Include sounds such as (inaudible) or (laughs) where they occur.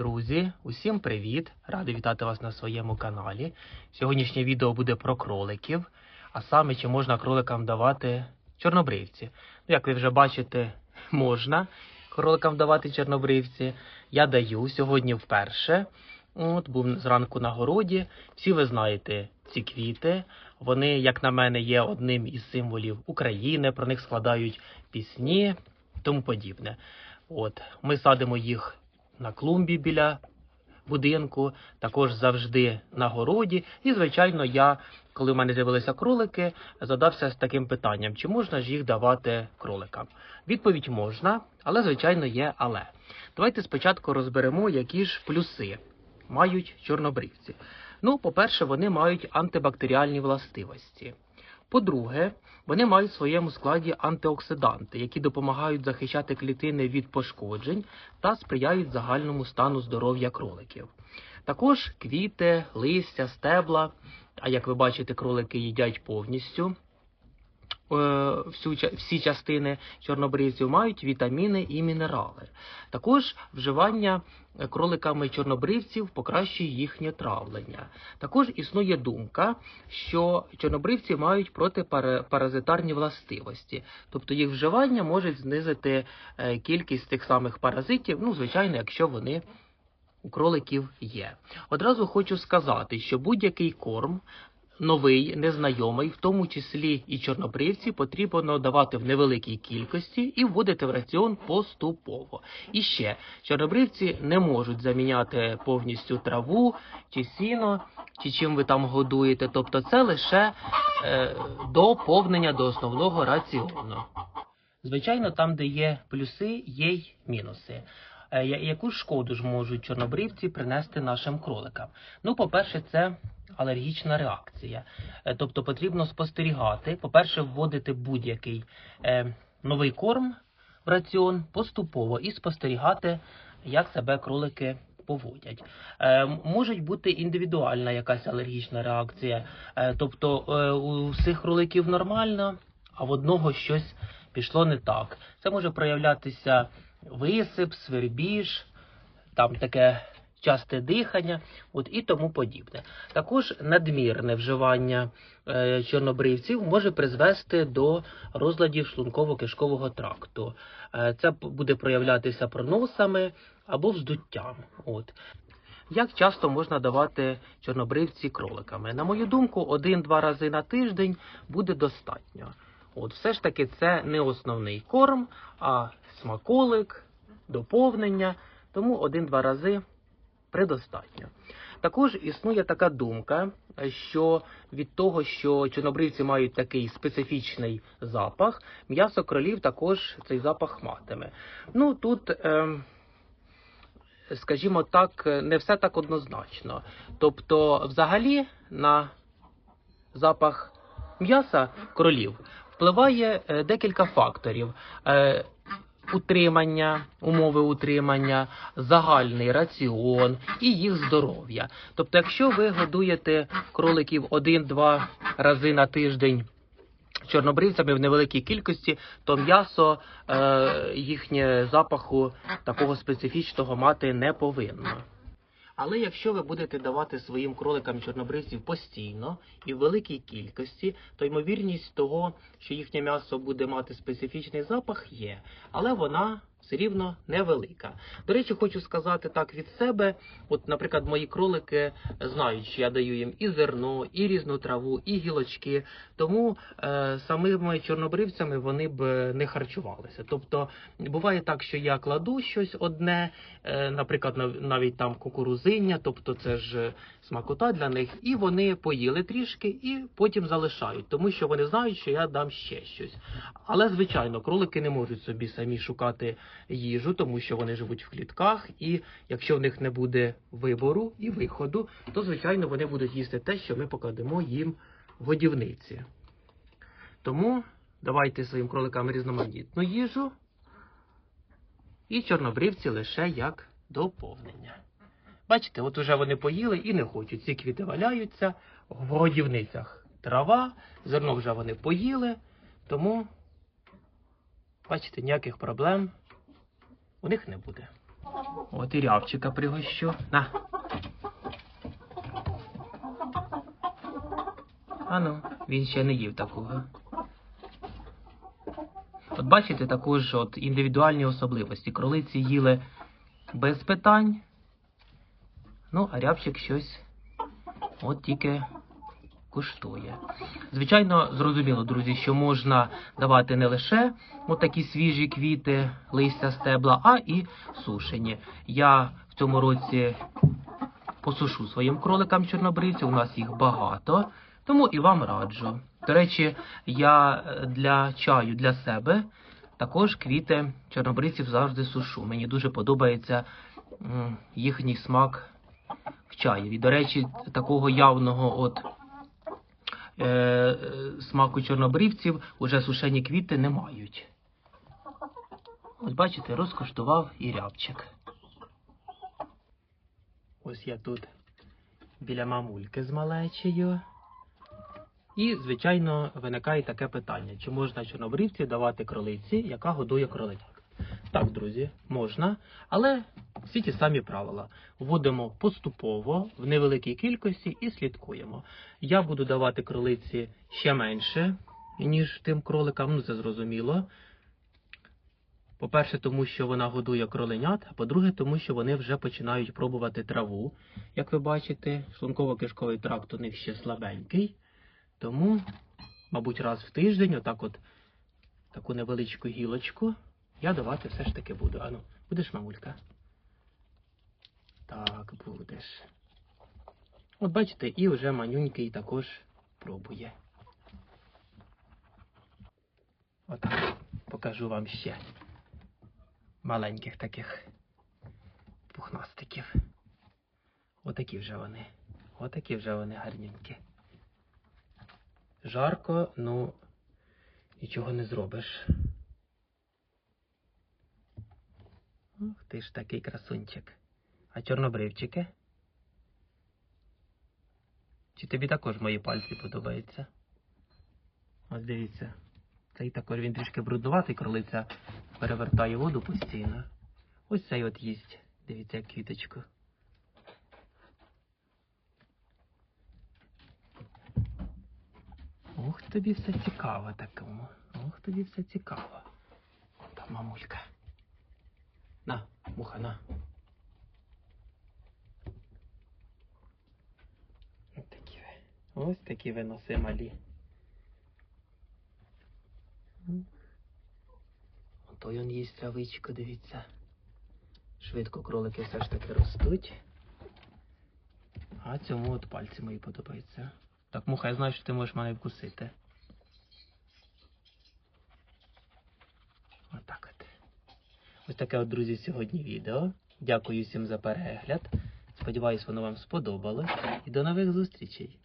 Друзі, усім привіт! Радий вітати вас на своєму каналі. Сьогоднішнє відео буде про кроликів, а саме чи можна кроликам давати чорнобривці. Ну, як ви вже бачите, (laughs) можна кроликам давати чорнобривці. Я даю сьогодні вперше. От, був зранку на городі. Всі ви знаєте ці квіти. Вони, як на мене, є одним із символів України. Про них складають пісні, тому подібне. От, ми садимо їх на клумбі біля будинку, також завжди на городі. І, звичайно, я, коли в мене з'явилися кролики, задався з таким питанням: чи можна ж їх давати кроликам? Відповідь можна, але, звичайно, є але. Давайте спочатку розберемо, які ж плюси мають чорнобривці. Ну, по-перше, вони мають антибактеріальні властивості. По-друге, вони мають в своєму складі антиоксиданти, які допомагають захищати клітини від пошкоджень та сприяють загальному стану здоров'я кроликів. Також квіти, листя, стебла, а як ви бачите, кролики їдять повністю. Е, Всю, всі частини чорнобривців мають вітаміни і мінерали. Також вживання кроликами чорнобривців покращує їхнє травлення. Також існує думка, що чорнобривці мають протипаразитарні властивості, тобто їх вживання може знизити е, кількість тих самих паразитів, ну, звичайно, якщо вони у кроликів є. Одразу хочу сказати, що будь-який корм. Новий, незнайомий, в тому числі і чорнобривці, потрібно давати в невеликій кількості і вводити в раціон поступово. І ще чорнобривці не можуть заміняти повністю траву чи сіно, чи чим ви там годуєте. Тобто це лише е, доповнення до основного раціону. Звичайно, там, де є плюси, є й мінуси. Е, Яку шкоду ж можуть чорнобривці принести нашим кроликам? Ну, по-перше, це алергічна реакція. Е, Тобто потрібно спостерігати, по-перше, вводити будь-який е, новий корм в раціон поступово і спостерігати, як себе кролики поводять. Е, можуть бути індивідуальна якась алергічна реакція, тобто у всіх кроликів нормально, а в одного щось пішло не так. Це може проявлятися висип, свербіж, там таке часте дихання, от і тому подібне. Також надмірне вживання е, чорнобривців може призвести до розладів шлунково-кишкового тракту. Е, це буде проявлятися проносами або вздуттям. От. Як часто можна давати чорнобривці кроликами? На мою думку, один-два рази на тиждень буде достатньо. От, все ж таки, це не основний корм, а смаколик, доповнення, тому один-два рази предостатньо. Також існує така думка, що від того, що чорнобривці мають такий специфічний запах, м'ясо кролів також цей запах матиме. Ну тут. ем, скажімо так, не все так однозначно. Тобто, взагалі, на запах м'яса кролів впливає е, декілька факторів. Утримання, умови утримання, загальний раціон і їх здоров'я. Тобто, якщо ви годуєте кроликів один-два рази на тиждень чорнобривцями в невеликій кількості, то м'ясо е, їхнє запаху такого специфічного мати не повинно. Але якщо ви будете давати своїм кроликам чорнобривців постійно і в великій кількості, то ймовірність того, що їхнє м'ясо буде мати специфічний запах, є, але вона все рівно невелика. До речі, хочу сказати так від себе. От, наприклад, мої кролики знають, що я даю їм і зерно, і різну траву, і гілочки. Тому е, самими чорнобривцями вони б не харчувалися. Тобто буває так, що я кладу щось одне, е, наприклад, нав- навіть там кукурузиння, тобто це ж смакота для них, і вони поїли трішки і потім залишають, тому що вони знають, що я дам ще щось. Але звичайно, кролики не можуть собі самі шукати їжу, тому що вони живуть в клітках, і якщо в них не буде вибору і виходу, то звичайно вони будуть їсти те, що ми покладемо їм в годівниці. Тому давайте своїм кроликам різноманітну їжу і чорнобривці лише як доповнення. Бачите, от уже вони поїли і не хочуть. Ці квіти валяються в годівницях. Трава, зерно вже вони поїли, тому, бачите, ніяких проблем у них не буде. От і рябчика пригощу. На. Ану, він ще не їв такого. От бачите також от індивідуальні особливості. Кролиці їли без питань. Ну, а рябчик щось от тільки куштує. Звичайно, зрозуміло, друзі, що можна давати не лише такі свіжі квіти, листя стебла, а і сушені. Я в цьому році посушу своїм кроликам чорнобривців, у нас їх багато, тому і вам раджу. До речі, я е, для чаю для себе також квіти чорнобривців завжди сушу. Мені дуже подобається їхній смак в чаєві. До речі, такого явного от е, е, смаку чорнобривців уже сушені квіти не мають. Ось бачите, розкоштував і рябчик. Ось я тут біля мамульки з малечею. І, звичайно, виникає таке питання: чи можна чорнобривці давати кролиці, яка годує кролинят? Так, друзі, можна, але всі ті самі правила. Вводимо поступово в невеликій кількості і слідкуємо. Я буду давати кролиці ще менше, ніж тим кроликам, ну це зрозуміло. По-перше, тому що вона годує кроленят, а по-друге, тому що вони вже починають пробувати траву. Як ви бачите, шлунково-кишковий тракт у них ще слабенький. Тому, мабуть, раз в тиждень, отак от таку невеличку гілочку, я давати все ж таки буду. Ану, будеш, мамулька? Так, будеш. От бачите, і вже манюнький також пробує. Отак, покажу вам ще маленьких таких пухнастиків. Отакі вже вони. Отакі вже вони гарненькі. Жарко, ну нічого не зробиш. Ух ти ж такий красунчик. А чорнобривчики? Чи тобі також мої пальці подобаються? Ось дивіться. Цей також він трішки бруднуватий, кролиця перевертає воду постійно. Ось цей от їсть. Дивіться, як квіточку. Ох, тобі все цікаво такому. Ох, тобі все цікаво. Там мамулька. На, муха, на. Ось такі ви. Ось такі ви носи малі. Ото він їсть травичку, дивіться. Швидко кролики все ж таки ростуть. А цьому от пальці мої подобаються. Так, муха, я знаю, що ти можеш мене вкусити. Отак от. Ось таке от, друзі, сьогодні відео. Дякую всім за перегляд. Сподіваюсь, воно вам сподобалось. І до нових зустрічей!